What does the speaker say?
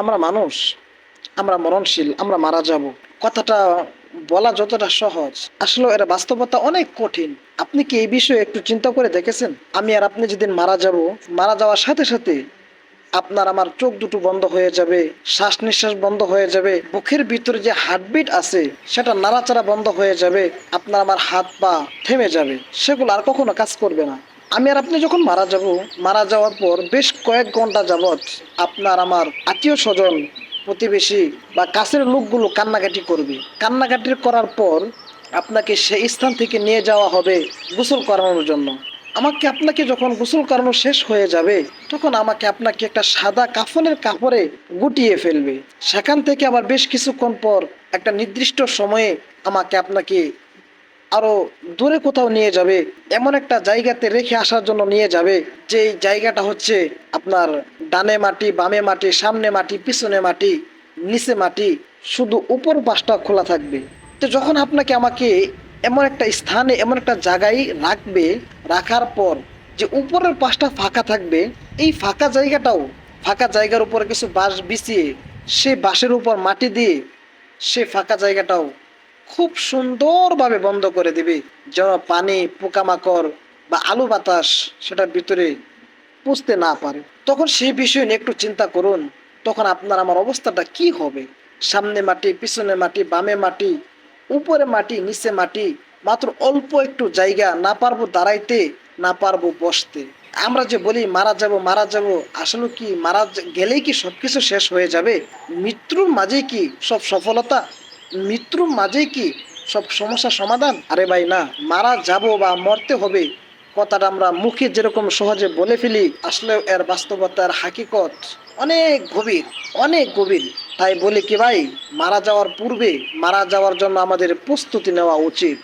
আমরা মানুষ, আমরা মরণশীল, আমরা মারা যাব। কথাটা বলা যতটা সহজ। আসলে এর বাস্তবতা অনেক কঠিন। আপনি কি এই বিষয়ে একটু চিন্তা করে দেখেছেন? আমি আর আপনি যেদিন মারা যাব, মারা যাওয়ার সাথে সাথে আপনার আমার চোখ দুটো বন্ধ হয়ে যাবে শ্বাস নিঃশ্বাস বন্ধ হয়ে যাবে, বুকের ভিতরে যে হার্টবিট আছে, সেটা নাড়াচাড়া বন্ধ হয়ে যাবে, আপনার আমার হাত পা থেমে যাবে। সেগুলো আর কখনো কাজ করবে না। আমি আর আপনি যখন মারা যাব, মারা যাওয়ার পর বেশ কয়েক ঘণ্টা যাবৎ আপনার আমার আত্মীয় স্বজন, প্রতিবেশী বা কাছের লোকগুলো কান্নাকাটি করবে। কান্নাকাটি করার পর আপনাকে সেই স্থান থেকে নিয়ে যাওয়া হবে গোসল করানোর জন্য। আমাকে আপনাকে যখন গোসল করানো শেষ হয়ে যাবে, তখন আমাকে আপনাকে একটা সাদা কাফনের কাপড়ে গুটিয়ে ফেলবে। সেখান থেকে আবার বেশ কিছুক্ষণ পর একটা নির্দিষ্ট সময়ে আমাকে আপনাকে আরও দূরে কোথাও নিয়ে যাবে, এমন একটা জায়গাতে রেখে আসার জন্য নিয়ে যাবে যে জায়গাটা হচ্ছে আপনার ডানে মাটি, বামে মাটি, সামনে মাটি, পিছনে মাটি, নিচে মাটি, শুধু উপর পাশটা খোলা থাকবে। তো যখন আপনাকে আমাকে এমন একটা স্থানে, এমন একটা জায়গায় রাখবে, রাখার পর যে উপরের পাশটা ফাঁকা থাকবে, এই ফাঁকা জায়গাটাও, ফাঁকা জায়গার উপরে কিছু বাঁশ বিছিয়ে, সে বাঁশের উপর মাটি দিয়ে সে ফাঁকা জায়গাটাও খুব সুন্দরভাবে বন্ধ করে দিবে। যেন পানি, পোকামাকড় বা আলু বাতাস সেটার ভিতরে পুষতে না পারে। তখন সেই বিষয় নিয়ে একটু চিন্তা করুন। তখন আপনার আমার অবস্থাটা কি হবে? সামনে মাটি, পিছনে মাটি, বামে মাটি, উপরে মাটি, নিচে মাটি, মাত্র অল্প একটু জায়গা, না পারব দাঁড়াইতে, না পারব বসতে। আমরা যে বলি, মারা যাব মারা যাব, আসলে কি, মারা গেলেই কি সবকিছু শেষ হয়ে যাবে? মৃত্যুর মাঝেই কি সব সফলতা? মৃত্যুর মাঝেই কি সব সমস্যা সমাধান? আরে ভাই না, মারা যাব বা মরতে হবে, কথাটা আমরা মুখে যেরকম সহজে বলে ফেলি আসলে এর বাস্তবতার হাকিকত অনেক গভীর অনেক গভীর। তাই বলি কি ভাই, মারা যাওয়ার পূর্বে, মারা যাওয়ার জন্য আমাদের প্রস্তুতি নেওয়া উচিত।